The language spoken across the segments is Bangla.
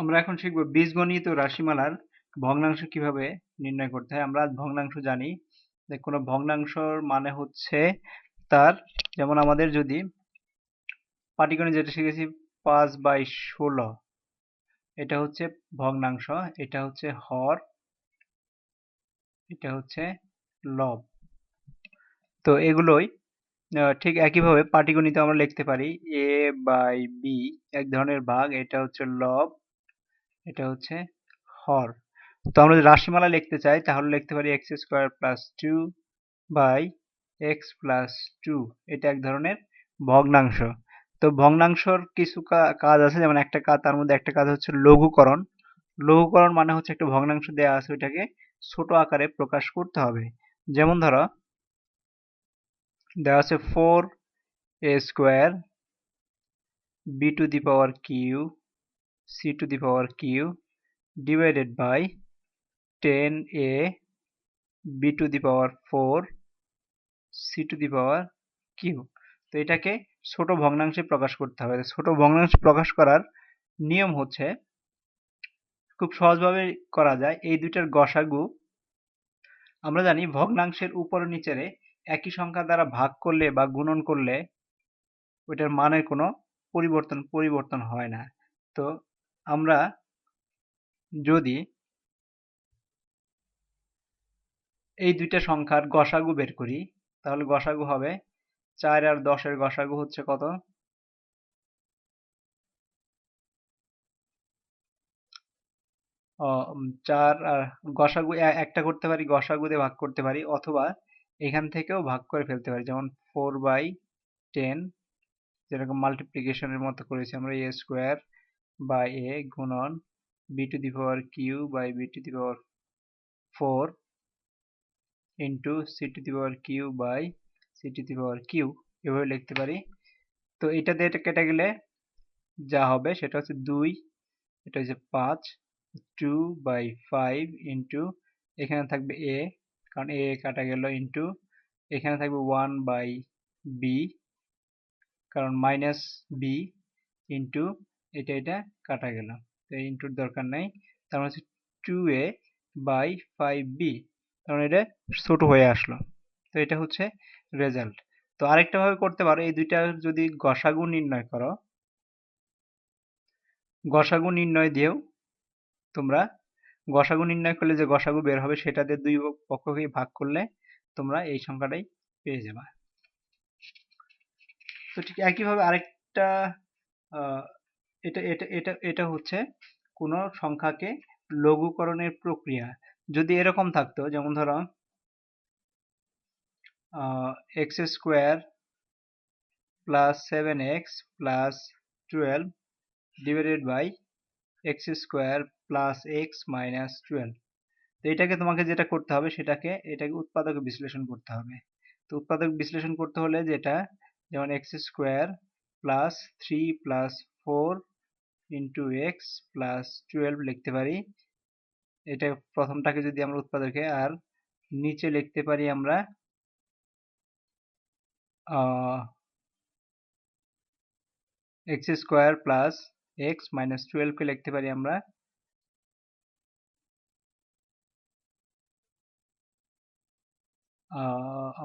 আমরা এখন শিখব বীজগণিত ও রাশিমালার ভগ্নাংশ কীভাবে নির্ণয় করতে হয়। আমরা ভগ্নাংশ জানি যে কোনো ভগ্নাংশর মানে হচ্ছে তার, যেমন আমাদের যদি পাটিগণিত যেটা শিখেছি পাঁচ বাই ষোলো, এটা হচ্ছে ভগ্নাংশ, এটা হচ্ছে হর, এটা হচ্ছে লব। তো এগুলোই ঠিক একইভাবে পাটিগণিত আমরা লিখতে পারি এ বাই বি, এক ধরনের ভাগ, এটা হচ্ছে লব এটা হচ্ছে হর। তো আমরা যদি রাশিমালা লিখতে চাই, তাহলে লিখতে পারি x square plus two by x plus two এটা এক ধরনের ভগ্নাংশ। তো ভগ্নাংশর কিছু কাজ আছে, যেমন একটা কাজ তার মধ্যে একটা কাজ হচ্ছে লঘুকরণ। লঘুকরণ মানে হচ্ছে একটা ভগ্নাংশ দেওয়া আছে, ওইটাকে ছোট আকারে প্রকাশ করতে হবে। যেমন ধরো দেওয়া আছে four a square b to the power q c to the power q divided by 10a b to the power 4 c to the power q. তো এটাকে ছোট ভগ্নাংশে প্রকাশ করতে হবে। ছোট ভগ্নাংশে প্রকাশ করার নিয়ম হচ্ছে, খুব সহজভাবে করা যায়, এই দুইটার গসাগু আমরা জানি ভগ্নাংশের উপর নিচেরে একই সংখ্যা দ্বারা ভাগ করলে বা গুণন করলে ওইটার মানের কোনো পরিবর্তন পরিবর্তন হয় না। তো আমরা যদি এই দুইটা সংখ্যার গসাগু বের করি, তাহলে গসাগু হবে চার আর দশের গসাগু হচ্ছে কত? চার আর গসাগু একটা করতে পারি, গসাগু দিয়ে ভাগ করতে পারি, অথবা এখান থেকেও ভাগ করে ফেলতে পারি, যেমন ফোর বাই টেন যেরকম মাল্টিপ্লিকেশনের মতো করেছি আমরা এ স্কোয়ার বাই এ গুণন b to the power q by b to the power 4 into c to the power q by c to the power q এভাবে লিখতে পারি। তো এটা দিয়ে এটা কেটে গেলে যা হবে সেটা হচ্ছে দুই, এটা হচ্ছে পাঁচ টু বাই ফাইভ ইন্টু এখানে থাকবে এ কারণ এ কাটা গেল ইন্টু এখানে থাকবে ওয়ান বাই বি কারণ মাইনাস বি ইন্টু এটা এটা কাটা গেল ইন্টুর দরকার নাই। তার মানে two a by five b কারণ এটা ছোট হয়ে আসলো। তো এটা হচ্ছে রেজাল্ট তো আরেকটা ভাবে করতে পারো। এই দুইটা যদি গসাগু নির্ণয় করো, গসাগু নির্ণয় দিয়েও তোমরা গসাগু নির্ণয় করলে যে গসাগু বের হবে সেটাতে দুই পক্ষকে ভাগ করলে তোমরা এই সংখ্যাটাই পেয়ে যাবে। তো ঠিক একইভাবে আরেকটা এটা এটা এটা এটা হচ্ছে কোনো সংখ্যাকে লঘুকরণের প্রক্রিয়া। যদি এরকম থাকতো, যেমন ধরো x square plus seven x plus twelve divided by x square plus x minus twelve তো এটাকে তোমাকে যেটা করতে হবে, সেটাকে, এটাকে উৎপাদক বিশ্লেষণ করতে হবে। তো উৎপাদক বিশ্লেষণ করতে হলে যেটা, যেমন x square plus three plus four into x plus twelve লিখতে পারি। এটা প্রথমটাকে যদি আমরা উৎপাদকে আর নিচে লিখতে পারি আমরা x square plus x minus টুয়েলভকে লিখতে পারি আমরা।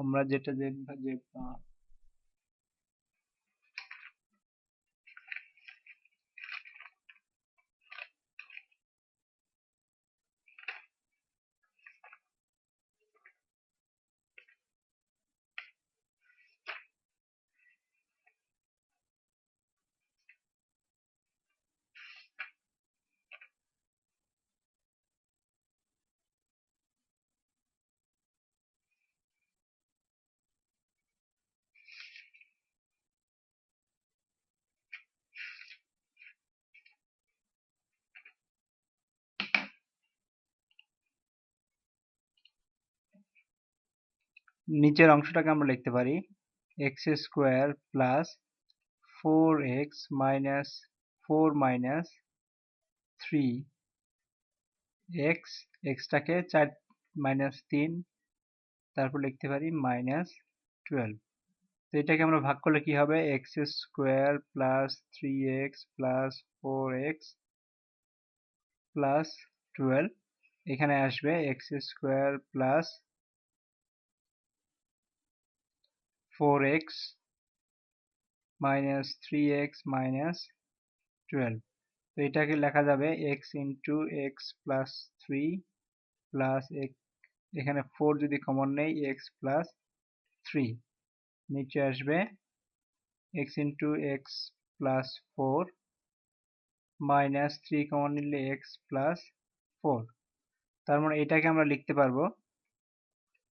আমরা যেটা যে নিচের অংশটাকে আমরা লিখতে পারি x square plus four x minus four minus three x এক্সটাকে চার মাইনাস তিন, তারপর লিখতে পারি মাইনাস টুয়েলভ তো এটাকে আমরা ভাগ করলে কি হবে? X square plus three x plus four x plus twelve এখানে আসবে x square plus four x minus three x minus twelve তো এটাকে লেখা যাবে x into x plus three plus এখানে ফোর যদি কমন নেই এক্স প্লাস থ্রি নিচে আসবে x into x plus four minus three common নিলে এক্স প্লাস ফোর তার মানে এটাকে আমরা লিখতে পারব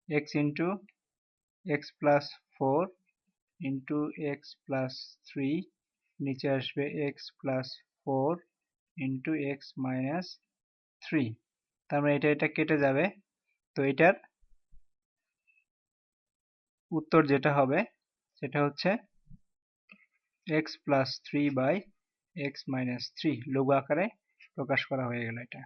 x into x plus four into x plus three, নিচে আসবে x plus four into x minus three. মানে এটা এটা কেটে যাবে। তো এটার উত্তর যেটা হবে, সেটা হচ্ছে x plus three by x minus three. লঘু আকারে প্রকাশ করা হয়ে গেল এটা।